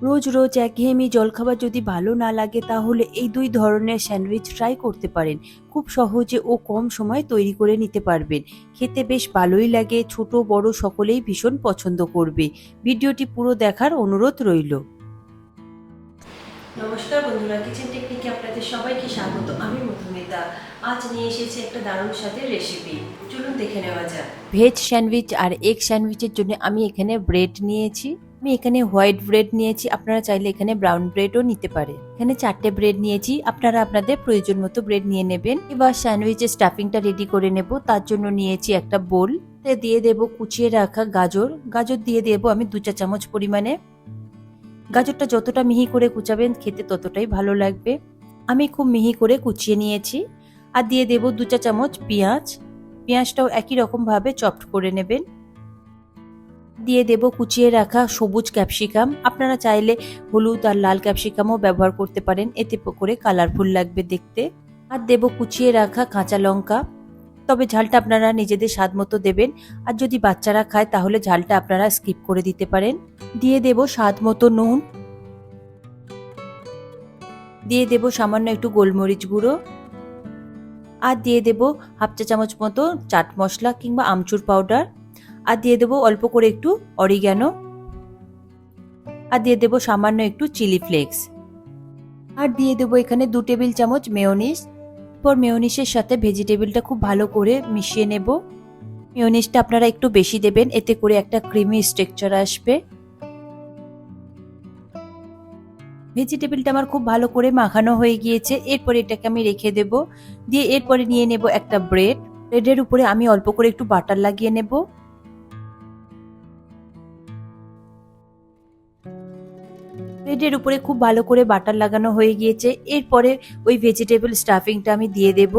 রোজ রোজ একঘেয়েমি জলখাবার যদি ভালো না লাগে তাহলে এই দুই ধরনের স্যান্ডউইচ ট্রাই করতে পারেন। খুব সহজে ও কম সময়ে তৈরি করে নিতে পারবেন। খেতে বেশ ভালোই লাগে ছোট বড় সকলেই ভীষণ পছন্দ করবে। ভিডিওটি পুরো দেখার অনুরোধ রইল। নমস্কার বন্ধুরা কিচেন টেকনিকে আপনাদের সবাইকে স্বাগত। আমি মধুমিতা। আজ নিয়ে এসেছি একটা দারুণ স্বাদের রেসিপি চলুন দেখে নেওয়া যাক। ভেজ স্যান্ডউইচ আর এগ স্যান্ডউইচের জন্য আমি এখানে ব্রেড নিয়েছি। আমি এখানে হোয়াইট ব্রেড নিয়েছি, আপনারা চাইলে এখানে ব্রাউন ব্রেডও নিতে পারে। এখানে চারটে ব্রেড নিয়েছি, আপনারা আপনাদের প্রয়োজন মতো ব্রেড নিয়ে নেবেন। এবার স্যান্ডউইচের স্টাফিংটা রেডি করে নেব, তার জন্য নিয়েছি একটা বোল। দিয়ে দেব কুচিয়ে রাখা গাজর। গাজর দিয়ে দেব আমি দু চা চামচ পরিমাণে। গাজরটা যতটা মিহি করে কুচাবেন, খেতে ততটাই ভালো লাগবে। আমি খুব মিহি করে কুচিয়ে নিয়েছি। আর দিয়ে দেব দু চা চামচ পেঁয়াজ। পেঁয়াজটাও একই রকমভাবে চপড করে নেবেন। দিয়ে দেব কুচিয়ে রাখা সবুজ ক্যাপসিকাম আপনারা চাইলে হলুদ আর লাল ক্যাপসিকামও ব্যবহার করতে পারেন। এতে করে কালারফুল লাগবে দেখতে। আর দেব কুচিয়ে রাখা কাঁচা লঙ্কা। তবে ঝালটা আপনারা নিজেদের স্বাদ মতো দেবেন। আর যদি বাচ্চারা খায়, তাহলে ঝালটা আপনারা স্কিপ করে দিতে পারেন। দিয়ে দেব স্বাদ মতো নুন। দিয়ে দেব সামান্য একটু গোলমরিচ গুঁড়ো। আর দিয়ে দেব হাফ চা চামচ মতো চাট মশলা কিংবা আমচুর পাউডার আর দিয়ে দেবো অল্প করে একটু অরিগ্যানো আর দিয়ে দেবো সামান্য একটু চিলি ফ্লেক্স আর দিয়ে দেবো এখানে দু টেবিল চামচ মেয়নিস পর মেয়োনিসের সাথে ভেজিটেবিলটা খুব ভালো করে মিশিয়ে নেব। মেয়োনিসটা আপনারা একটু বেশি দেবেন, এতে করে একটা ক্রিমি স্ট্রাকচার আসবে। ভেজিটেবিলটা আমার খুব ভালো করে মাখানো হয়ে গিয়েছে, এরপরে এটাকে আমি রেখে দেব। দিয়ে এরপরে নিয়ে নেব একটা ব্রেড ব্রেডের উপরে আমি অল্প করে একটু বাটার লাগিয়ে নেব। ব্রেডের উপরে খুব ভালো করে বাটার লাগানো হয়ে গিয়েছে। এরপরে ওই ভেজিটেবল স্টাফিংটা আমি দিয়ে দেব।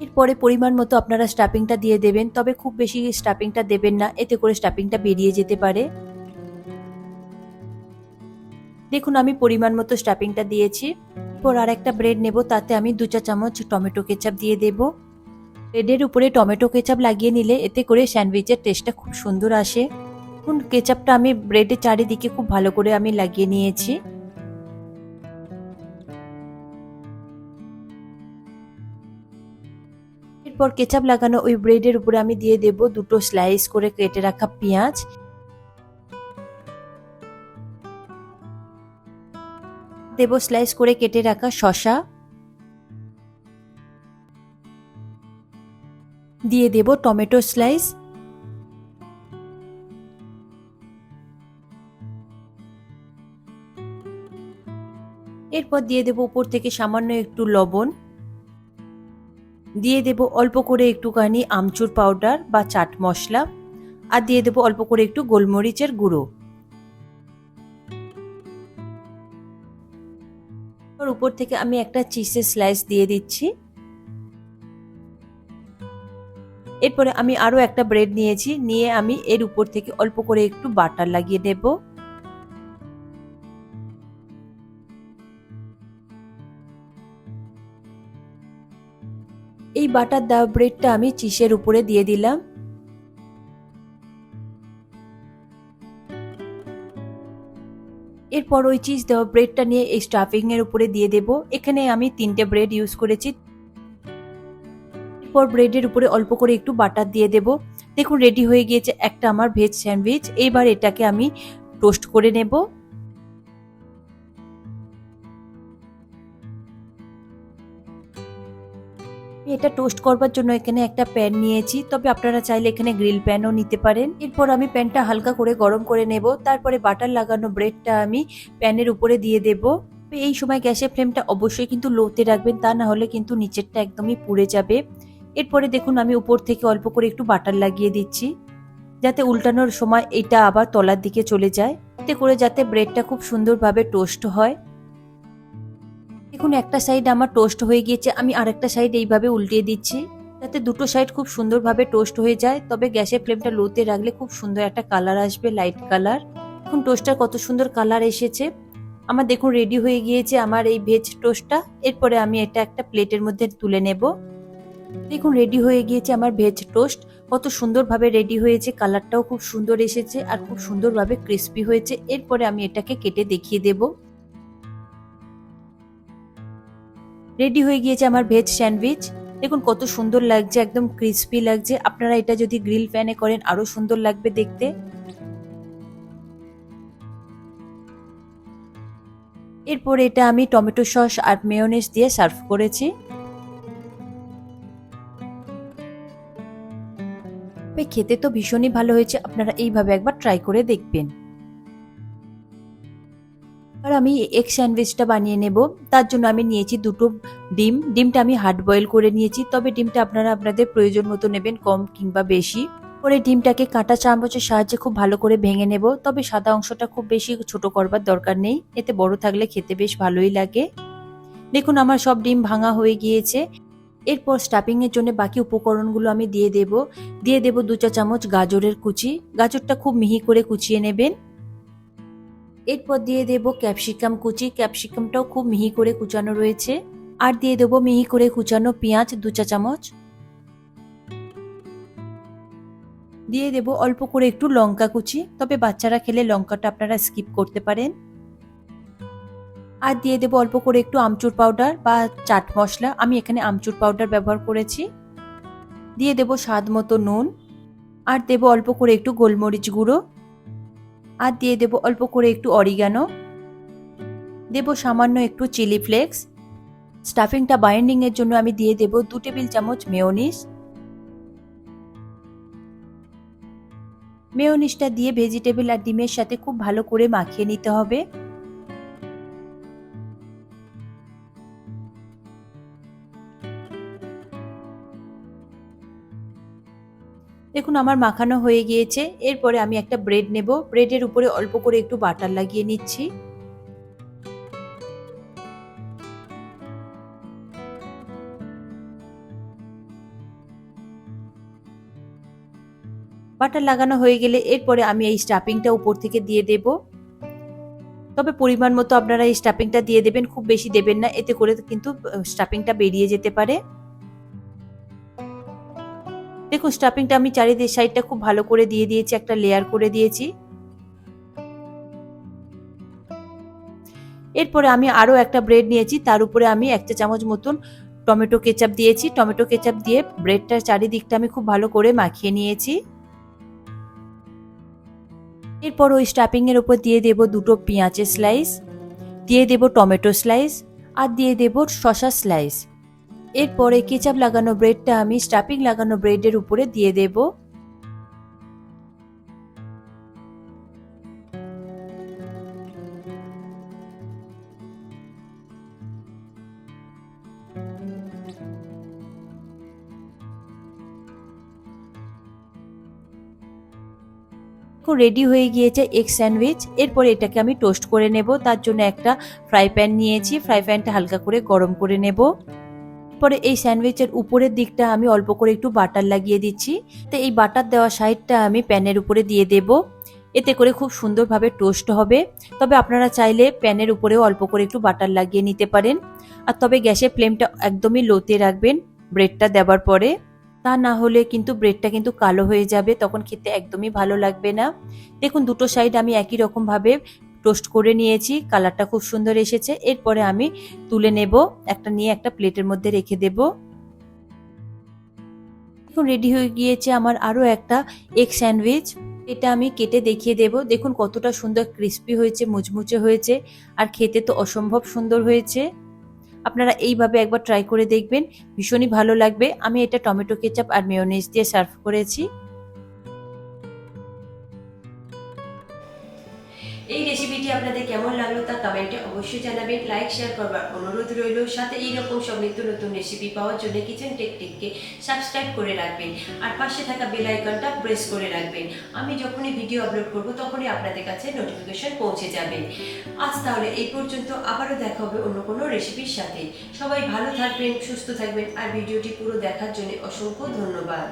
এরপরে পরিমাণ মতো আপনারা স্টাফিংটা দিয়ে দেবেন, তবে খুব বেশি স্টাফিংটা দেবেন না, এতে করে স্টাফিংটা বেরিয়ে যেতে পারে। দেখুন, আমি পরিমাণ মতো স্টাফিংটা দিয়েছি। এরপর আর একটা ব্রেড নেব, তাতে আমি দু চা চামচ টমেটো কেচাপ দিয়ে দেব। ব্রেডের উপরে টমেটো কেচাপ লাগিয়ে নিলে, এতে করে স্যান্ডউইচের টেস্টটা খুব সুন্দর আসে। এখন কেচাপটা আমি ব্রেডের চারিদিকে খুব ভালো করে আমি লাগিয়ে নিয়েছি। এরপর কেচাপ লাগানো ওই ব্রেডের উপরে আমি দিয়ে দেব দুটো স্লাইস করে কেটে রাখা পেঁয়াজ। দেব স্লাইস করে কেটে রাখা শশা দিয়ে দেব টমেটো স্লাইস এরপর দিয়ে দেব উপর থেকে সামান্য একটু লবণ। দিয়ে দেব অল্প করে একটুখানি আমচুর পাউডার বা চাট মশলা। আর দিয়ে দেব অল্প করে একটু গোলমরিচের গুঁড়ো। উপর থেকে আমি একটা চিজের স্লাইস দিয়ে দিচ্ছি। এরপরে আমি আরও একটা ব্রেড নিয়েছি। নিয়ে আমি এর উপর থেকে অল্প করে একটু বাটার লাগিয়ে দেবো এই বাটার দেওয়া ব্রেডটা আমি চিসের উপরে দিয়ে দিলাম। এরপর ওই চিজ দেওয়া ব্রেডটা নিয়ে এই স্টাফিং এর উপরে দিয়ে দেব। এখানে আমি তিনটে ব্রেড ইউজ করেছি। এরপর ব্রেডের উপরে অল্প করে একটু বাটার দিয়ে দেব। দেখুন, রেডি হয়ে গিয়েছে একটা আমার ভেজ স্যান্ডউইচ। এইবার এটাকে আমি টোস্ট করে নেব। এটা টোস্ট করবার জন্য এখানে একটা প্যান নিয়েছি। তবে আপনারা চাইলে এখানে গ্রিল প্যানও নিতে পারেন। এরপর আমি প্যানটা হালকা করে গরম করে নেব। তারপরে বাটার লাগানো ব্রেডটা আমি প্যানের উপরে দিয়ে দেব। এই সময় গ্যাসের ফ্লেমটা অবশ্যই কিন্তু লোতে রাখবেন, তা না হলে কিন্তু নিচেরটা একদমই পুড়ে যাবে। এরপরে দেখুন, আমি উপর থেকে অল্প করে একটু বাটার লাগিয়ে দিচ্ছি। যাতে উল্টানোর সময় এটা আবার তলার দিকে চলে যায়। এতে করে যাতে ব্রেডটা খুব সুন্দরভাবে টোস্ট হয়। দেখুন, একটা সাইড আমার টোস্ট হয়ে গিয়েছে, আমি আরেকটা সাইড এইভাবে উল্টিয়ে দিচ্ছি। যাতে দুটো সাইড খুব সুন্দরভাবে টোস্ট হয়ে যায়, তবে গ্যাসের ফ্লেমটা লোতে রাখলে খুব সুন্দর একটা কালার আসবে লাইট কালার এখন টোস্টটার কত সুন্দর কালার এসেছে। আমার দেখুন রেডি হয়ে গিয়েছে আমার এই ভেজ টোস্টটা এরপরে আমি এটা একটা প্লেটের মধ্যে তুলে নেব। দেখুন রেডি হয়ে গিয়েছে আমার ভেজ টোস্ট কত সুন্দরভাবে রেডি হয়েছে কালারটাও খুব সুন্দর এসেছে আর খুব সুন্দরভাবে ক্রিস্পি হয়েছে। এরপরে আমি এটাকে কেটে দেখিয়ে দেব। রেডি হয়ে গিয়েছে আমার ভেজ স্যান্ডউইচ দেখুন কত সুন্দর লাগছে, একদম ক্রিস্পি লাগছে। আপনারা এটা যদি গ্রিল প্যানে করেন, আরও সুন্দর লাগবে দেখতে। এরপর এটা আমি টমেটো সস আর মেয়োনেজ দিয়ে সার্ভ করেছি। খেতে তো ভীষণই ভালো হয়েছে, আপনারা এইভাবে একবার ট্রাই করে দেখবেন। আর আমি এগ স্যান্ডউইচটা বানিয়ে নেব। তার জন্য আমি নিয়েছি দুটো ডিম। ডিমটা আমি হার্ড বয়েল করে নিয়েছি। তবে ডিমটা আপনারা আপনাদের প্রয়োজন মতো নেবেন, কম কিংবা বেশি। পরে ডিমটাকে কাঁটা চামচের সাহায্যে খুব ভালো করে ভেঙে নেব। তবে সাদা অংশটা খুব বেশি ছোট করবার দরকার নেই। এতে বড় থাকলে খেতে বেশ ভালোই লাগে। দেখুন, আমার সব ডিম ভাঙা হয়ে গিয়েছে। এরপর স্টাফিং এর জন্য বাকি উপকরণগুলো আমি দিয়ে দেব। দিয়ে দেব দু চা চামচ গাজরের কুচি। গাজরটা খুব মিহি করে কুচিয়ে নেবেন। এরপর দিয়ে দেব ক্যাপসিকাম কুচি। ক্যাপসিকামটাও খুব মিহি করে কুচানো রয়েছে। আর দিয়ে দেবো মিহি করে কুচানো পেঁয়াজ দু চা চামচ। দিয়ে দেব অল্প করে একটু লঙ্কা কুচি। তবে বাচ্চারা খেলে লঙ্কাটা আপনারা স্কিপ করতে পারেন। আর দিয়ে দেবো অল্প করে একটু আমচুর পাউডার বা চাট মশলা। আমি এখানে আমচুর পাউডার ব্যবহার করেছি। দিয়ে দেবো স্বাদ মতো নুন। আর দেবো অল্প করে একটু গোলমরিচ গুঁড়ো। আর দিয়ে দেব অল্প করে একটু অরিগানো দেব সামান্য একটু চিলি ফ্লেক্স স্টাফিংটা বাইন্ডিংয়ের জন্য আমি দিয়ে দেব দু টেবিল চামচ মেয়োনিস মেয়োনিসটা দিয়ে ভেজিটেবল আর ডিমের সাথে খুব ভালো করে মাখিয়ে নিতে হবে। দেখুন, আমার মাখানো হয়ে গিয়েছে। এরপরে আমি একটা ব্রেড নেব। ব্রেডের উপরে অল্প করে একটু বাটার লাগিয়ে নিচ্ছি। বাটার লাগানো হয়ে গেলে এরপরে আমি এই স্টাফিংটা উপর থেকে দিয়ে দেব। তবে পরিমাণ মতো আপনারা এই স্টাফিংটা দিয়ে দেবেন, খুব বেশি দেবেন না। এতে করে কিন্তু স্টাফিংটা বেরিয়ে যেতে পারে। দেখুন স্টাফিংটা আমি চারিদিক সাইডটা খুব ভালো করে দিয়ে দিয়েছি, একটা লেয়ার করে দিয়েছি। এরপরে আমি আরও একটা ব্রেড নিয়েছি, তার উপরে আমি একটা চামচ মতন টমেটো কেচাপ দিয়েছি। টমেটো কেচাপ দিয়ে ব্রেডটার চারিদিকটা আমি খুব ভালো করে মাখিয়ে নিয়েছি। এরপর ওই স্টাফিং এর উপর দিয়ে দেব দুটো পেঁয়াজের স্লাইস দিয়ে দেব টমেটো স্লাইস আর দিয়ে দেব শশা স্লাইস এরপরে কেচাপ লাগানো ব্রেডটা আমি স্টাফিং লাগানো ব্রেডের উপরে দিয়ে দেব। রেডি হয়ে গিয়েছে এগ স্যান্ডউইচ এরপর এটাকে আমি টোস্ট করে নেব। তার জন্য একটা ফ্রাই প্যান নিয়েছি। ফ্রাই প্যানটা হালকা করে গরম করে নেব। পরে এই স্যান্ডউইচের উপরের দিকটা আমি অল্প করে একটু বাটার লাগিয়ে দিচ্ছি। তো এই বাটার দেওয়া সাইডটা আমি প্যানের উপরে দিয়ে দেব। এতে করে খুব সুন্দরভাবে টোস্ট হবে। তবে আপনারা চাইলে প্যানের উপরেও অল্প করে একটু বাটার লাগিয়ে নিতে পারেন। আর তবে গ্যাসের ফ্লেমটা একদমই লোতে রাখবেন ব্রেডটা দেওয়ার পরে। তা না হলে কিন্তু ব্রেডটা কিন্তু কালো হয়ে যাবে, তখন খেতে একদমই ভালো লাগবে না। দেখুন দুটো সাইড আমি একই রকমভাবে টোস্ট করে নিয়েছি, কালারটা খুব সুন্দর এসেছে। এরপরে আমি তুলে নেব, একটা নিয়ে একটা প্লেটের মধ্যে রেখে দেব। এখন রেডি হয়ে গিয়েছে আমার আরও একটা এগ স্যান্ডউইচ। এটা আমি কেটে দেখিয়ে দেব। দেখুন, কতটা সুন্দর ক্রিস্পি হয়েছে, মুচমুচে হয়েছে, আর খেতে তো অসম্ভব সুন্দর হয়েছে। আপনারা এইভাবে একবার ট্রাই করে দেখবেন, ভীষণই ভালো লাগবে। আমি এটা টমেটো কেচাপ আর মেয়োনিজ দিয়ে সার্ভ করেছি। আপনাদের কেমন লাগল তা কমেন্টে অবশ্যই জানাবেন। লাইক শেয়ার করবার অনুরোধ রইল। সাথে এইরকম সব নিত্য নতুন রেসিপি পাওয়ার জন্য কিচেন টেকটিককে সাবস্ক্রাইব করে রাখবেন। আর পাশে থাকা বেল আইকনটা প্রেস করে রাখবেন। আমি যখনই ভিডিও আপলোড করব, তখনই আপনাদের কাছে নোটিফিকেশন পৌঁছে যাবে। আজ তাহলে এই পর্যন্ত। আবারও দেখা হবে অন্য কোনো রেসিপির সাথে। সবাই ভালো থাকবেন, সুস্থ থাকবেন। আর ভিডিওটি পুরো দেখার জন্য অসংখ্য ধন্যবাদ।